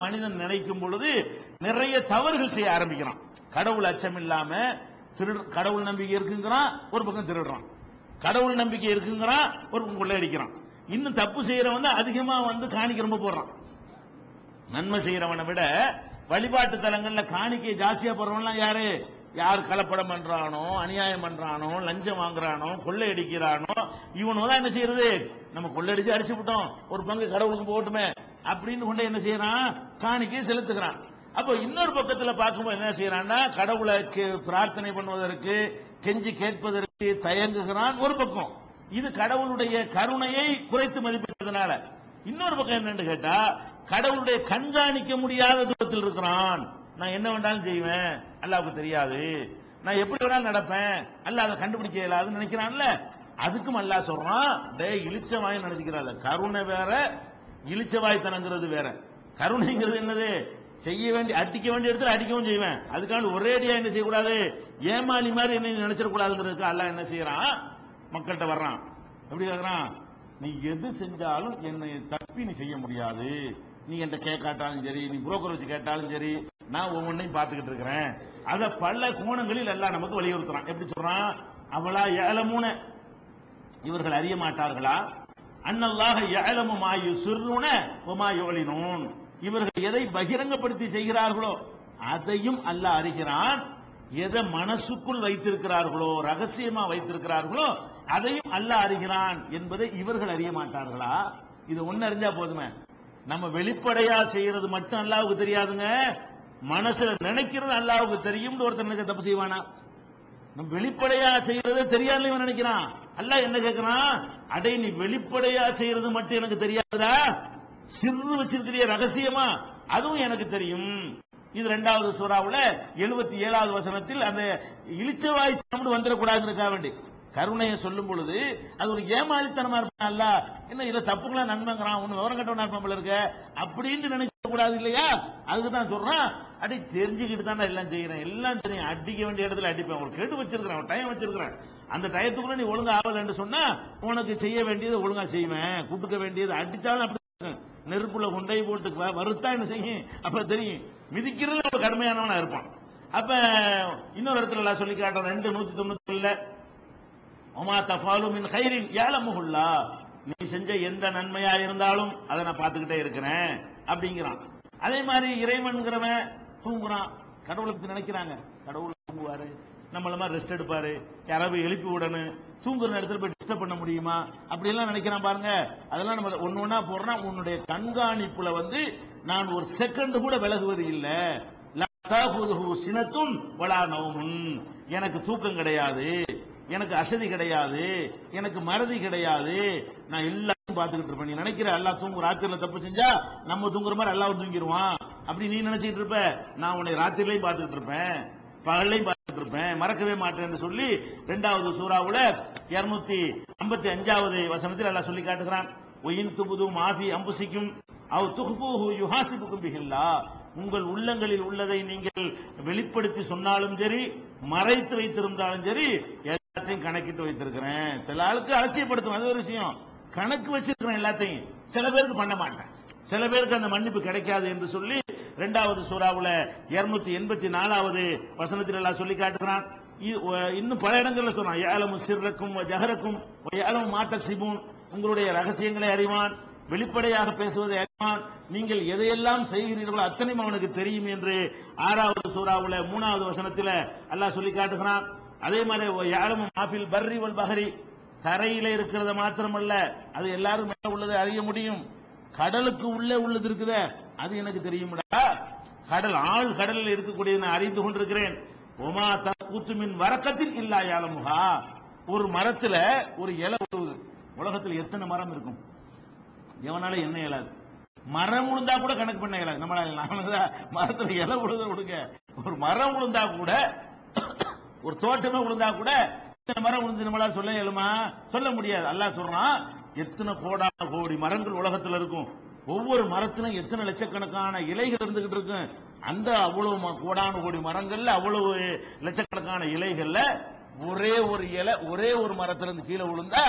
மனிதன் நினைக்கும் பொழுது நிறைய தவறுகள் செய்ய ஆரம்பிக்கிறான். கடவுள் அச்சம் இல்லாம திருடு கடவுள் நம்பிக்கை இருக்குங்கிறான் ஒரு பக்கம் திருடுறான். கடவுள் நம்பிக்கை இருக்குங்கிறான் ஒரு பக்கம் கொள்ளையடிக்கிறான். இன்னும் தப்பு செய்யறவன் வந்து அதிகமா வந்து காணிக்க ரொம்ப போடுறான் நன்மை செய்யறவனை விட வழிபாட்டு தலங்கள்ல காணிக்கை ஜாஸ்தியா போறவன்லாம் யாரு? யார் கலப்படம் பண்றானோ அநியாயம் பண்றானோ லஞ்சம் வாங்குறானோ கொள்ளை அடிக்கிறானோ தான் என்ன செய்யறது? நம்ம கொள்ளையடிச்சு அடிச்சு விட்டோம் ஒரு பங்கு கடவுளுக்கு போட்டுமே அப்படின்னு கொண்டு என்ன செய்யறான்? காணிக்கை செலுத்துகிறான். அப்போ இன்னொரு பக்கத்துல பார்க்கும்போது என்ன செய்யறான்னா கடவுளுக்கு பிரார்த்தனை பண்ணுவதற்கு கெஞ்சி கேட்பதற்கு தயங்குகிறான் ஒரு பக்கம். இது கடவுளுடைய கருணையை குறைத்து மதிப்பிட்டதுனால இன்னொரு பக்கம் என்னன்னு கேட்டா கடவுளுடைய கண்காணிக்க முடியாத தூரத்தில் இருக்கிறான். நான் என்ன வேண்டாலும் செய்வேன். அல்லாவுக்கு தெரியாது. நான் எப்படி வேணாலும் நடப்பேன். அல்ல அதை கண்டுபிடிக்க இயலாதுன்னு நினைக்கிறான்ல. அதுக்கும் அல்லாஹ் சொல்றான் டே இழிச்ச வாங்கி நினைச்சுக்கிறாத கருணை வேற இழிச்சவாய்த்தனங்கிறது வேற. கருணைங்கிறது என்னது? செய்ய வேண்டிய அடிக்க வேண்டிய இடத்துல அடிக்கவும் செய்வேன். அதுக்காண்டி ஒரேடியா என்ன செய்யக்கூடாது? ஏமாளி மாதிரி என்ன நினைச்சிடக்கூடாதுங்கிறதுக்கு அல்ல என்ன செய்யறான்? மக்கள்கிட்ட வர்றான். எப்படி கேட்கறான் நீ எது செஞ்சாலும் என்னை தப்பி நீ செய்ய முடியாது. நீ என்கிட்ட கேட்காட்டாலும் சரி நீ புரோக்கர் வச்சு கேட்டாலும் சரி நான் ஒவ்வொன்றையும் பார்த்துக்கிட்டு இருக்கிறேன். அத பல கோணங்களில் எல்லாம் நமக்கு வலியுறுத்துறான். எப்படி சொல்றான்? அவளா ஏழமூன இவர்கள் அறிய மாட்டார்களா? அன்னல்லாக ஏழமுமாயு சுருண சிறுன உமா யோலினோன் இவர்கள் எதை பகிரங்கப்படுத்தி செய்கிறார்களோ அதையும் அல்லாஹ் அறிகிறான். எதை மனசுக்குள் வைத்திருக்கிறார்களோ ரகசியமா வைத்திருக்கிறார்களோ அதையும் அல்லாஹ் அறிகிறான் என்பதை இவர்கள் அறிய மாட்டார்களா? இது ஒன்னு அறிஞ்சா போதுமே. நம்ம வெளிப்படையா செய்யறது மட்டும் அல்லாவுக்கு தெரியாதுங்க. மனசுல நினைக்கிறது அல்லாவுக்கு தெரியும் ஒருத்தர் நினைக்க தப்பு செய்வானா? நம்ம வெளிப்படையா செய்யறது தெரியாதுன்னு இவன் நினைக்கிறான். அல்லாஹ் என்ன கேட்கிறான் அடே நீ வெளிப்படையா செய்யறது மட்டும் எனக்கு தெரியாதுடா. சிறு வச்சிருக்கிற ரகசியமா? அதுவும் எனக்கு தெரியும். இது ரெண்டாவது சூறாவுல எழுபத்தி ஏழாவது வசனத்தில் அந்த இளிச்சவாய் சாப்பிட்டு வந்துடக்கூடாதுன்னு வேண்டி. கருணையை சொல்லும் பொழுது அது ஒரு ஏமாளித்தனமா இருப்பான் அல்ல. என்ன இதுல தப்புங்களா நன்மைங்கிறான் ஒண்ணு விவரம் கட்டவனா இருப்பான் இருக்க. அப்படின்னு நினைக்க கூடாது இல்லையா? அதுக்கு தான் சொல்றான். அடி தெரிஞ்சுக்கிட்டு தான் எல்லாம் செய்யறேன். எல்லாம் தெரியும். அடிக்க வேண்டிய இடத்துல அடிப்பேன். ஒரு கேட்டு வச்சிருக்கிறேன் டைம் வச்சிருக்கிறேன். அந்த டயத்துக்குள்ள நீ ஒழுங்கா ஆகலன்னு சொன்னா உனக்கு செய்ய வேண்டியது ஒழுங்கா செய்வேன். குட்டுக்க வேண்டியது அடிச்சாலும் அப்படி நெருப்புல கொண்டை போட்டு வருத்தா என்ன செய்யும்? அப்ப தெரியும். மிதிக்கிறது ஒரு கடுமையானவனா இருப்பான். அப்ப இன்னொரு இடத்துல எல்லாம் சொல்லி காட்டுறோம் ரெண்டு நூத்தி தொண்ணூத்தி ஒமா தஃபாலு மின் ஹைரின் ஏலமுகுல்லா நீ செஞ்ச எந்த நன்மையா இருந்தாலும் அதை நான் பார்த்துக்கிட்டே இருக்கிறேன் அப்படிங்கிறான். அதே மாதிரி இறைவன்கிறவன் தூங்குறான். கடவுளை நினைக்கிறாங்க. கடவுள் தூங்குவாரு. நம்மள மாதிரி ரெஸ்ட் எடுப்பாரு. யாராவது எழுப்பி விடணும். தூங்குற நேரத்தில் போய் டிஸ்டர்ப் பண்ண முடியுமா? அப்படி எல்லாம் நினைக்கிறான் பாருங்க. அதெல்லாம் நம்ம ஒண்ணு ஒன்னா போறோம்னா உன்னுடைய கண்காணிப்புல வந்து நான் ஒரு செகண்ட் கூட விலகுவது இல்ல. சினத்தும் வளா நௌமுன் எனக்கு தூக்கம் கிடையாது. எனக்கு அசதி கிடையாது. எனக்கு மறதி கிடையாது. நான் எல்லாத்தையும் பார்த்துக்கிட்டு இருப்பேன். நீ நினைக்கிற எல்லா தூங்கு ராத்திரில தப்பு செஞ்சா நம்ம தூங்குற மாதிரி எல்லாரும் தூங்கிடுவான் அப்படி நீ நினைச்சிட்டு இருப்ப. நான் உன்னை ராத்திரிலையும் பார்த்துக்கிட்டு இருப்பேன். பகல்லையும் பார்த்துட்டு இருப்பேன் மறக்கவே மாட்டேன் சொல்லி இரண்டாவது சூறாவுல இருநூத்தி ஐம்பத்தி அஞ்சாவது வசனத்தில் எல்லாம் சொல்லி காட்டுகிறான். ஒயின் துபுது மாஃபி அம்புசிக்கும் அவ் துஹ்பூஹு யுஹாசிபுக்கும் பிஹில்லா. உங்கள் உள்ளங்களில் உள்ளதை நீங்கள் வெளிப்படுத்தி சொன்னாலும் சரி மறைத்து வைத்திருந்தாலும் சரி எல்லாத்தையும் கணக்கிட்டு வைத்திருக்கிறேன். சில ஆளுக்கு அலட்சியப்படுத்தும் அது ஒரு விஷயம். கணக்கு வச்சிருக்கிறேன் எல்லாத்தையும். சில பேருக்கு பண்ண மாட்டேன். சில பேருக்கு அந்த மன்னிப்பு கிடைக்காது என்று சொல்லி இரண்டாவது சூறாவுல இருநூத்தி எண்பத்தி நாலாவது வசனத்தில் எல்லாம் சொல்லி காட்டுகிறான். இ- இன்னும் பல இடங்கள்ல சொன்னான் ஏலமும் சிறக்கும் ஜஹரக்கும் ஏலமும் மாத்தக்சிபூன் உங்களுடைய ரகசியங்களை அறிவான் வெளிப்படையாக பேசுவதை அறிவான். நீங்கள் எதையெல்லாம் செய்கிறீர்களோ அத்தனையும் அவனுக்கு தெரியும் என்று ஆறாவது சூறாவுல மூணாவது வசனத்தில் அல்லாஹ் சொல்லி காட்டுகிறான். அதே மாதிரி யாரும் மாஃபில் பர்ரி வல் பஹரி. தரையில இருக்கிறத மாத்திரமல்ல அது எல்லாரும் மேல உள்ளதை அறிய முடியும். கடலுக்கு உள்ளே உள்ளது இருக்குதே. அது எனக்கு தெரியும்டா. கடல் ஆள் கடலில் இருக்கக்கூடியதை நான் அறிந்து கொண்டிருக்கிறேன். ஒமா தஸ்குத்து மின் வரக்கத்தின் இல்லா யாலமுகா. ஒரு மரத்துல ஒரு இலை உலகத்தில் எத்தனை மரம் இருக்கும்? எவனால என்ன இயலாது. மரம் உளுந்தா கூட கணக்கு பண்ண இயலாது. நம்மளால மரத்துல இலை உழுத விடுங்க ஒரு மரம் உளுந்தா கூட ஒரு தோட்டமே உளுந்தா கூட இத்தனை மரம் உளுந்து நம்மளால சொல்ல இயலுமா? சொல்ல முடியாது. அல்லாஹ் சொல்றான் எத்தனை கோடான கோடி மரங்கள் உலகத்துல இருக்கும்? ஒவ்வொரு மரத்திலும் எத்தனை லட்சக்கணக்கான இலைகள் இருந்துகிட்டு இருக்கும் அந்த அவ்வளவு ம- கோடான கோடி மரங்கள்ல அவ்வளவு லட்சக்கணக்கான இலைகள்ல ஒரே ஒரு இலை ஒரே ஒரு மரத்திலிருந்து கீழே விழுந்தா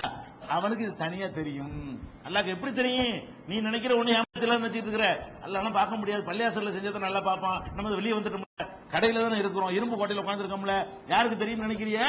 அவனுக்கு இது தனியா தெரியும். அல்லாக்கு எப்படி தெரியும்? நீ நினைக்கிற ஒண்ணு ஏமாத்தல நினைச்சிட்டு இருக்கிற. அல்லாஹ் பார்க்க முடியாது. பள்ளியாசல்ல செஞ்சதை நல்லா பார்ப்பான். நம்ம வெளியே வந்துட்டோம்ல. கடையில தானே இருக்கிறோம். இரும்பு கோட்டையில உட்காந்துருக்கோம்ல யாருக்கு தெரியும் நினைக்கிறிய?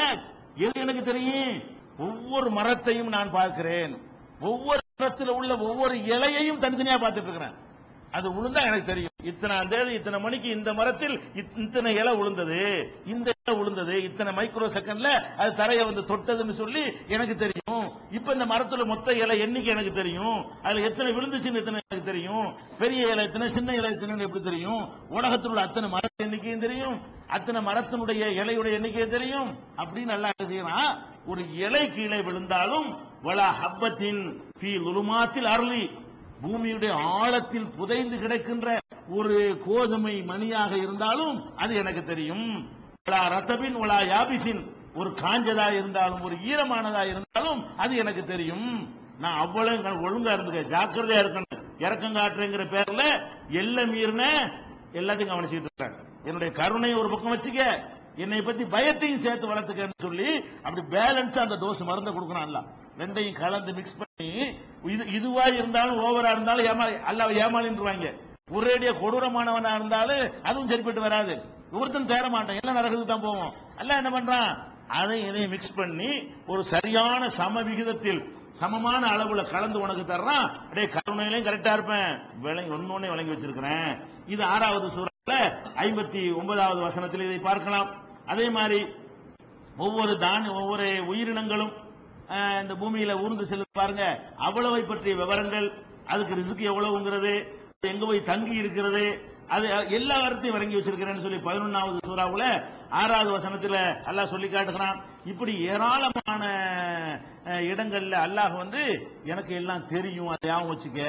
எது எனக்கு தெரியும்? ஒவ்வொரு மரத்தையும் நான் பார்க்கிறேன். ஒவ்வொரு மரத்தில் உள்ள ஒவ்வொரு இலையையும் தனித்தனியா பார்த்துட்டு இருக்கிறேன் அது உளுந்தா எனக்கு தெரியும். இத்தனாம் தேதி இத்தனை மணிக்கு இந்த மரத்தில் இத்- இத்தனை இலை உளுந்தது. இந்த இலை உளுந்தது. இத்தனை மைக்ரோ செகண்ட்ல அது தரையை வந்து தொட்டதுன்னு சொல்லி எனக்கு தெரியும். இப்ப இந்த மரத்துல மொத்த இலை எண்ணிக்கை எனக்கு தெரியும். அதுல எத்தனை விழுந்துச்சுன்னு எத்தனை எனக்கு தெரியும். பெரிய இலை எத்தனை சின்ன இலை எத்தனை எப்படி தெரியும். உலகத்தில் உள்ள அத்தனை மரத்து எண்ணிக்கையும் தெரியும். அத்தனை மரத்தினுடைய இலையுடைய எண்ணிக்கை தெரியும்? அப்படின்னு நல்லா செய்யறான் ஒரு இலை கீழே விழுந்தாலும் வலா ஹப்பத்தின் அருளி. பூமியுடைய ஆழத்தில் புதைந்து கிடக்கின்ற ஒரு கோதுமை மணியாக இருந்தாலும் அது எனக்கு தெரியும். ஒலா ரத்தபின் ஒலா யாபிசின். ஒரு காஞ்சதா இருந்தாலும் ஒரு ஈரமானதா இருந்தாலும் அது எனக்கு தெரியும். நான் அவ்வளவு ஒழுங்கா இருந்துக்க ஜாக்கிரதையா இருக்கணும். இறக்கம் காட்டுறேங்கிற பேர்ல எல்லை மீறின எல்லாத்தையும் கவனிச்சுட்டு இருக்கேன் என்னுடைய கருணையை ஒரு பக்கம் வச்சுக்க என்னை பத்தி பயத்தையும் சேர்த்து வளர்த்துக்கன்னு சொல்லி அப்படி பேலன்ஸா அந்த தோசை மருந்தை கொடுக்கறான்ல. ரெண்டையும் கலந்து மிக்ஸ் பண்ணி இது இதுவா இருந்தாலும் ஓவரா இருந்தாலும் ஏமா அல்ல ஏமாளின்றுவாங்க. ஒரேடியா கொடூரமானவனா இருந்தாலும் அதுவும் சரிப்பட்டு வராது. ஒருத்தன் தேர மாட்டான். எல்லாம் நடக்குது தான் போவோம். அல்ல என்ன பண்றான்? அதை இதையும் மிக்ஸ் பண்ணி ஒரு சரியான சம விகிதத்தில் சமமான அளவுல கலந்து உனக்கு தர்றான். அப்படியே கருணையிலையும் கரெக்டா இருப்பேன். விளங்கி ஒன்னொன்னே விளங்கி வச்சிருக்கிறேன். இது ஆறாவது சூறால ஐம்பத்தி ஒன்பதாவது வசனத்தில் இதை பார்க்கலாம். அதே மாதிரி ஒவ்வொரு தானி ஒவ்வொரு உயிரினங்களும் இந்த பூமியில ஊர்ந்து செல்லு பாருங்க. அவ்வளவை பற்றிய விவரங்கள் அதுக்கு ரிசுக்கு எவ்வளவுங்கிறது எங்க போய் தங்கி இருக்கிறது அது எல்லா வாரத்தையும் வழங்கி வச்சிருக்கிறேன்னு சொல்லி பதினொன்னாவது சூறாவுல ஆறாவது வசனத்துல அல்லாஹ் சொல்லி காட்டுகிறான். இப்படி ஏராளமான இடங்கள்ல அல்லாஹ் வந்து எனக்கு எல்லாம் தெரியும் அதை ஞாபகம் வச்சுக்க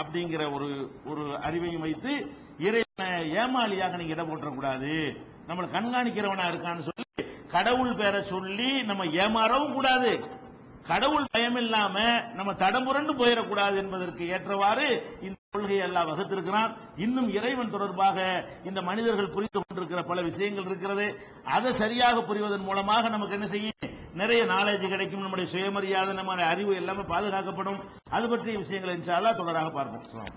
அப்படிங்கிற ஒரு ஒரு அறிவையும் வைத்து இறைவனை ஏமாளியாக நீங்க இடம் போட்டக்கூடாது நம்மளை கண்காணிக்கிறவனா இருக்கான்னு சொல்லி கடவுள் பேரை சொல்லி நம்ம ஏமாறவும் கூடாது. கடவுள் பயம் இல்லாம நம்ம தடம்புரண்டு போயிடக்கூடாது என்பதற்கு ஏற்றவாறு இந்த கொள்கையை எல்லாம் வகுத்திருக்கிறான். இன்னும் இறைவன் தொடர்பாக இந்த மனிதர்கள் புரிந்து கொண்டிருக்கிற பல விஷயங்கள் இருக்கிறது. அதை சரியாக புரிவதன் மூலமாக நமக்கு என்ன செய்யும்? நிறைய நாலேஜ் கிடைக்கும். நம்முடைய சுயமரியாதை நம்முடைய அறிவு எல்லாமே பாதுகாக்கப்படும். அது பற்றிய விஷயங்களை இன்ஷால்லா தொடராக பார்ப்போம்.